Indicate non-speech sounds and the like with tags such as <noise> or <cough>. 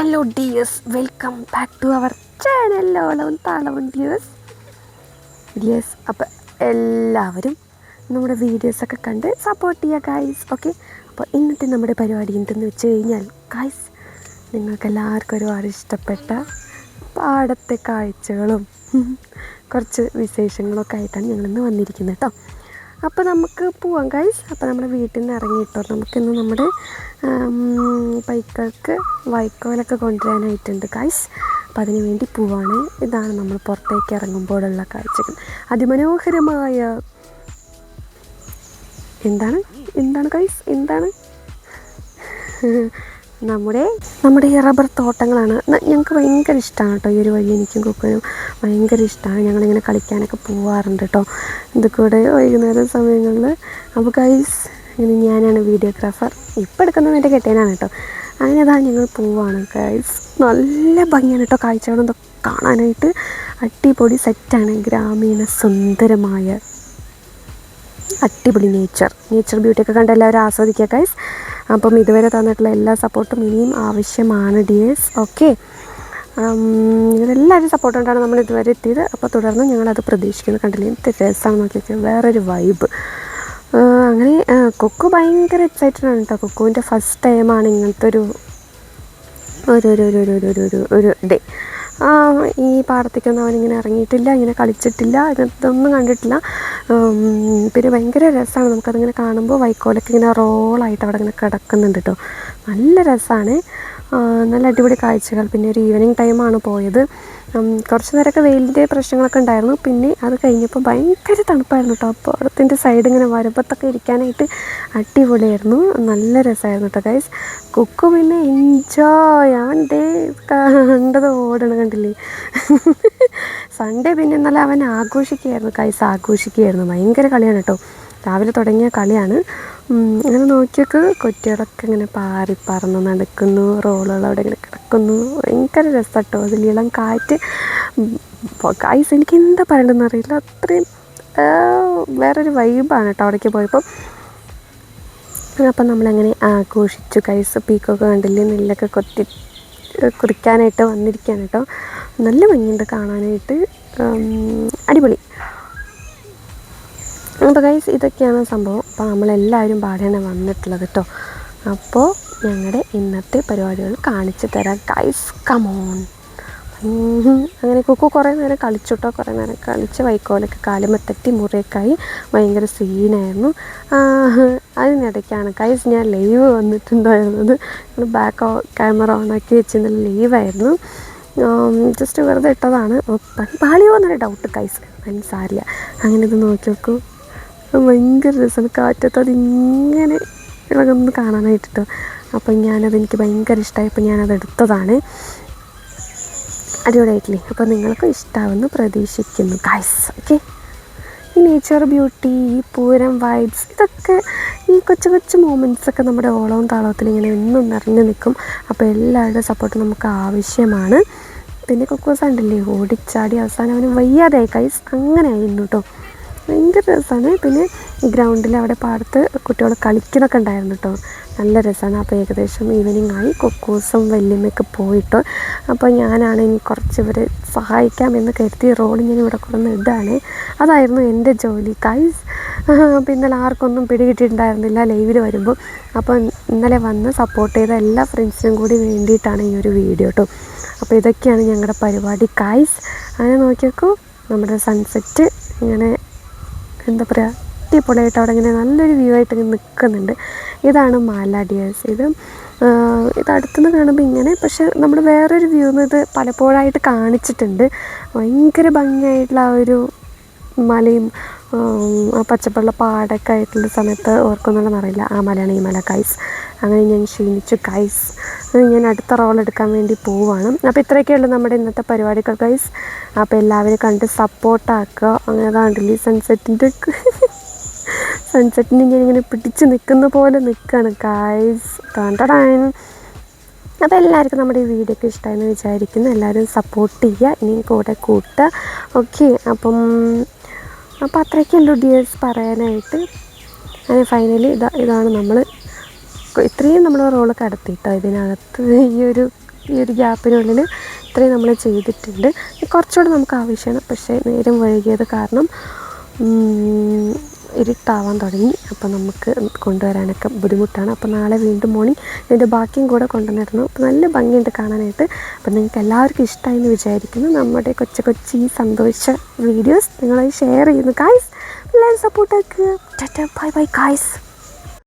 Hello dears welcome back to our channel ഓളവും താളവും dears dears അപ്പോൾ എല്ലാവരും നമ്മുടെ വീഡിയോസൊക്കെ കണ്ട് സപ്പോർട്ട് ചെയ്യുക ഗായ്സ് ഓക്കെ അപ്പോൾ ഇന്നത്തെ നമ്മുടെ പരിപാടി എന്തെന്ന് വെച്ച് കഴിഞ്ഞാൽ ഗായ്സ് നിങ്ങൾക്ക് എല്ലാവർക്കും ഒരുപാട് ഇഷ്ടപ്പെട്ട പാടത്തെ കാഴ്ചകളും <laughs> കുറച്ച് വിശേഷങ്ങളൊക്കെ ആയിട്ടാണ് ഞങ്ങളിന്ന് വന്നിരിക്കുന്നത് കേട്ടോ അപ്പോൾ നമുക്ക് പോവാം ഗൈസ് അപ്പോൾ നമ്മുടെ വീട്ടിൽ നിന്ന് ഇറങ്ങിയിട്ടോ. നമുക്കിന്ന് നമ്മുടെ ബൈക്കുകൾക്ക് വൈക്കോലൊക്കെ കൊണ്ടുവരാനായിട്ടുണ്ട് ഗൈസ് അപ്പോൾ അതിന് വേണ്ടി പോവാണ്. ഇതാണ് നമ്മൾ പുറത്തേക്ക് ഇറങ്ങുമ്പോഴുള്ള കാഴ്ചകൾ. അതിമനോഹരമായ എന്താണ്? എന്താണ് ഗൈസ് എന്താണ്? <laughs> നമ്മുടെ നമ്മുടെ ഈ റബ്ബർ തോട്ടങ്ങളാണ്. ഞങ്ങൾക്ക് ഭയങ്കര ഇഷ്ടമാണ് കേട്ടോ ഈ ഒരു വഴി എനിക്കും കുക്കനും ഭയങ്കര ഇഷ്ടമാണ് ഞങ്ങളിങ്ങനെ കളിക്കാനൊക്കെ പോവാറുണ്ട് കേട്ടോ ഇതൊക്കെ വൈകുന്നേരം സമയങ്ങളിൽ അപ്പോൾ ഗൈസ് ഇങ്ങനെ ഞാനാണ് വീഡിയോഗ്രാഫർ ഇപ്പോൾ എടുക്കുന്നത് എന്റെ കെട്ടേനാണ് കേട്ടോ അങ്ങനെ അതാ ഞങ്ങൾ പോവാണ് ഗൈസ് നല്ല ഭംഗിയാണ് കേട്ടോ കാഴ്ചകളും ഇതൊക്കെ കാണാനായിട്ട്. അടിപൊളി സെറ്റാണ് ഗ്രാമീണ സുന്ദരമായ അടിപൊളി നേച്ചർ നേച്ചർ ബ്യൂട്ടിയൊക്കെ കണ്ട് എല്ലാവരും ആസ്വദിക്കുക ഗൈസ് അപ്പം ഇതുവരെ തന്നിട്ടുള്ള എല്ലാ സപ്പോർട്ടും ഇനിയും ആവശ്യമാണ് ഡിയേഴ്സ് ഓക്കെ നിങ്ങളെല്ലാവരും സപ്പോർട്ട് കൊണ്ടാണ് നമ്മൾ ഇതുവരെ എത്തിയത്. അപ്പോൾ തുടർന്ന് ഞങ്ങളത് പ്രതീക്ഷിക്കുന്നു. കണ്ടില്ലേ? എന്ത് രസമാണ് നോക്കിയൊക്കെ. വേറൊരു വൈബ് അങ്ങനെ കൊക്കു ഭയങ്കര എക്സൈറ്റഡ് ആണ് കേട്ടോ കൊക്കുവിന്റെ ഫസ്റ്റ് ടൈമാണ് ഇങ്ങനത്തെ ഒരു ഒരു ഒരു ഒരു ഒരു ഒരു ഒരു ഒരു ഡേ ഈ പാടത്തേക്കൊന്നും അവനിങ്ങനെ ഇറങ്ങിയിട്ടില്ല ഇങ്ങനെ കളിച്ചിട്ടില്ല ഇതൊന്നും കണ്ടിട്ടില്ല. പിന്നെ ഭയങ്കര രസമാണ് നമുക്കതിങ്ങനെ കാണുമ്പോൾ വൈക്കോലൊക്കെ ഇങ്ങനെ റോളായിട്ട് അവിടെ ഇങ്ങനെ കിടക്കുന്നുണ്ട് കേട്ടോ നല്ല രസമാണ് നല്ല അടിപൊളി കാഴ്ചകൾ. പിന്നെ ഒരു ഈവനിങ് ടൈമാണ് പോയത്. കുറച്ച് നേരമൊക്കെ വെയിലിന്റെ പ്രശ്നങ്ങളൊക്കെ ഉണ്ടായിരുന്നു. പിന്നെ അത് കഴിഞ്ഞപ്പോൾ ഭയങ്കര തണുപ്പായിരുന്നു കേട്ടോ അപ്പോൾ അവിടത്തിന്റെ സൈഡ് ഇങ്ങനെ വരമ്പത്തൊക്കെ ഇരിക്കാനായിട്ട് അടിപൊളിയായിരുന്നു. നല്ല രസമായിരുന്നു കേട്ടോ ഗൈസ് കുക്കു പിന്നെ എൻജോയ് ആണ്ടേ കണ്ടത് ഓടണം കണ്ടില്ലേ? <laughs> സൺഡേ പിന്നെ ഇന്നലെ അവൻ ആഘോഷിക്കുകയായിരുന്നു കൈസ് ആഘോഷിക്കുകയായിരുന്നു. ഭയങ്കര കളിയാണ് കേട്ടോ. രാവിലെ തുടങ്ങിയ കളിയാണ്. അങ്ങനെ നോക്കിയൊക്കെ കുറ്റികളൊക്കെ ഇങ്ങനെ പാറി പറന്ന് നടക്കുന്നു റോളുകൾ അവിടെ ഇങ്ങനെ കിടക്കുന്നു. ഭയങ്കര രസം കേട്ടോ അതിൽ ഇളം കാറ്റ്. കൈസ് എനിക്ക് എന്താ പറയണമെന്ന് അറിയില്ല. അത്രയും വേറൊരു വൈബാണ് കേട്ടോ അവിടേക്ക് പോയപ്പോൾ അപ്പം നമ്മളങ്ങനെ ആഘോഷിച്ചു. കൈസ് പീക്കൊക്കെ കണ്ടില്ലേ? നെല്ലൊക്കെ കൊത്തി കുറിക്കാനായിട്ട് വന്നിരിക്കുകയാണ് കേട്ടോ. നല്ല ഭംഗിയുണ്ട് കാണാനായിട്ട്. അടിപൊളി. അപ്പോൾ ഗൈസ് ഇതൊക്കെയാണ് സംഭവം. അപ്പോൾ നമ്മളെല്ലാവരും പാടെയാണ് വന്നിട്ടുള്ളത് കേട്ടോ. അപ്പോൾ ഞങ്ങളുടെ ഇന്നത്തെ പരിപാടികൾ കാണിച്ചു തരാം. ഗൈസ് കമോൺ അങ്ങനെ കുക്കു കുറേ നേരം കളിച്ചോട്ടോ കുറേ നേരം കളിച്ച് വൈക്കോലൊക്കെ കാലുമത്തട്ടി മുറിയൊക്കെയായി ഭയങ്കര സീനായിരുന്നു. അതിനിടയ്ക്കാണ് കൈസ് ഞാൻ ലൈവ് വന്നിട്ടുണ്ടായിരുന്നത്. ബാക്ക് ക്യാമറ ഓണാക്കി വെച്ചിരുന്ന ലൈവായിരുന്നു. ജസ്റ്റ് വെറുതെ ഇട്ടതാണ്. പാളിയോ എന്നൊരു ഡൗട്ട് കൈസ് അതിന് സാരില്ല അങ്ങനെ ഇത് നോക്കി നോക്കൂ. ഭയങ്കര രസമാണ് കാറ്റത്ത് അതിങ്ങനെ ഇളകൊന്ന് കാണാനായിട്ട് കേട്ടോ അപ്പം ഞാനത് എനിക്ക് ഭയങ്കര ഇഷ്ടമായി അപ്പം ഞാനത് എടുത്തതാണ് അടിപൊളിയായിട്ടില്ലേ? അപ്പോൾ നിങ്ങൾക്കും ഇഷ്ടമാവുമെന്ന് പ്രതീക്ഷിക്കുന്നു. ഗൈസ് ഓക്കെ ഈ നേച്ചർ ബ്യൂട്ടി ഈ പൂരം വൈബ്സ് ഇതൊക്കെ ഈ കൊച്ചു കൊച്ചു മൂമെന്റ്സൊക്കെ നമ്മുടെ ഓളവും താളത്തിൽ ഇങ്ങനെ എന്നും നിറഞ്ഞു നിൽക്കും. അപ്പോൾ എല്ലാവരുടെയും സപ്പോർട്ട് നമുക്ക് ആവശ്യമാണ്. പിന്നെ കൊക്കോസ് ഉണ്ടല്ലേ? ഓടിച്ചാടി അവസാനം അവന് വയ്യാതായി. കൈസ് അങ്ങനെ ആയിരുന്നു കേട്ടോ ഭയങ്കര രസമാണ് പിന്നെ ഗ്രൗണ്ടിൽ അവിടെ പാടത്ത് കുട്ടികൾ കളിക്കുന്നൊക്കെ ഉണ്ടായിരുന്നു കേട്ടോ നല്ല രസമാണ് അപ്പോൾ ഏകദേശം ഈവനിങ് ആയി. കൊക്കൂസും വല്യമ്മയൊക്കെ പോയിട്ട്. അപ്പോൾ ഞാനാണ് ഇനി കുറച്ച് ഇവരെ സഹായിക്കാമെന്ന് കരുതി റോഡ് ഞാൻ ഇവിടെ കൊണ്ടുവന്ന് ഇടാണ് അതായിരുന്നു എന്റെ ജോലി. കൈസ് പിന്നെ ആർക്കൊന്നും പിടികിട്ടിയിട്ടുണ്ടായിരുന്നില്ല. ലൈവിൽ വരുമ്പോൾ അപ്പോൾ ഇന്നലെ വന്ന് സപ്പോർട്ട് ചെയ്ത എല്ലാ ഫ്രണ്ട്സിനും കൂടി വേണ്ടിയിട്ടാണ് ഈ ഒരു വീഡിയോ കേട്ടോ അപ്പോൾ ഇതൊക്കെയാണ് ഞങ്ങളുടെ പരിപാടി. കായ്സ് അങ്ങനെ നോക്കിയേക്കൂ. നമ്മുടെ സൺസെറ്റ് ഇങ്ങനെ എന്താ പറയുക അടിപൊളിയായിട്ട് അവിടെ ഇങ്ങനെ നല്ലൊരു വ്യൂ ആയിട്ട് ഇങ്ങനെ നിൽക്കുന്നുണ്ട് ഇതാണ് മാല ഡിയേഴ്സ് ഇത് ഇത് അടുത്തുനിന്ന് കാണുമ്പോൾ ഇങ്ങനെ പക്ഷെ നമ്മൾ വേറൊരു വ്യൂ ഇത് പലപ്പോഴായിട്ട് കാണിച്ചിട്ടുണ്ട്. ഭയങ്കര ഭംഗിയായിട്ടുള്ള ആ ഒരു മലയും ആ പച്ചപ്പുള്ള പാടൊക്കെ ആയിട്ടുള്ള സമയത്ത് ഓർക്കുന്നുണ്ടെന്ന് അറിയില്ല ആ മലയാണ് ഈ മല കൈസ് അങ്ങനെ ഞാൻ ക്ഷീണിച്ചു കൈസ് ഞാൻ അടുത്ത റോൾ എടുക്കാൻ വേണ്ടി പോവുകയാണ് അപ്പോൾ ഇത്രയൊക്കെയുള്ളൂ നമ്മുടെ ഇന്നത്തെ പരിപാടികൾ ഗൈസ് അപ്പോൾ എല്ലാവരും കണ്ട് സപ്പോർട്ടാക്കുക അങ്ങനെ കണ്ടില്ലേ സൺസെറ്റിന്റെ സൺസെറ്റിന് ഇങ്ങനെ പിടിച്ച് നിൽക്കുന്ന പോലെ നിൽക്കുകയാണ് ഗൈസ് കണ്ടടാൻ അപ്പോൾ എല്ലാവർക്കും നമ്മുടെ ഈ വീഡിയോ ഒക്കെ ഇഷ്ടമായെന്ന് വിചാരിക്കുന്നു. എല്ലാവരും സപ്പോർട്ട് ചെയ്യുക ഇനി കൂടെ കൂട്ടുക. ഓക്കെ അപ്പം അപ്പോൾ അത്രയ്ക്കുള്ളൂ ഡിയേഴ്സ് പറയാനായിട്ട്. അങ്ങനെ ഫൈനലി ഇതാ ഇതാണ് നമ്മൾ ഇത്രയും നമ്മൾ റോൾ കടത്തിയിട്ടോ ഇതിനകത്ത്? ഈ ഒരു ഈ ഒരു ഗ്യാപ്പിനുള്ളിൽ ഇത്രയും നമ്മൾ ചെയ്തിട്ടുണ്ട്. കുറച്ചുകൂടെ നമുക്ക് ആവശ്യമാണ്. പക്ഷേ നേരം വൈകിയത് കാരണം ഇരുട്ടാവാൻ തുടങ്ങി. അപ്പോൾ നമുക്ക് കൊണ്ടുവരാനൊക്കെ ബുദ്ധിമുട്ടാണ്. അപ്പോൾ നാളെ വീണ്ടും മോർണിംഗ് ഇതിന്റെ ബാക്കിയും കൂടെ കൊണ്ടുവന്നിരുന്നു അപ്പോൾ നല്ല ഭംഗിയുണ്ട് കാണാനായിട്ട്. അപ്പോൾ നിങ്ങൾക്ക് എല്ലാവർക്കും ഇഷ്ടമായി എന്ന് വിചാരിക്കുന്നു. നമ്മുടെ കൊച്ചു കൊച്ചി സന്തോഷ വീഡിയോസ് നിങ്ങളത് ഷെയർ ചെയ്യുന്നു. കായ്സ് എല്ലാവരും സപ്പോർട്ടാക്കുക ബൈ ബൈ ഗായ്സ്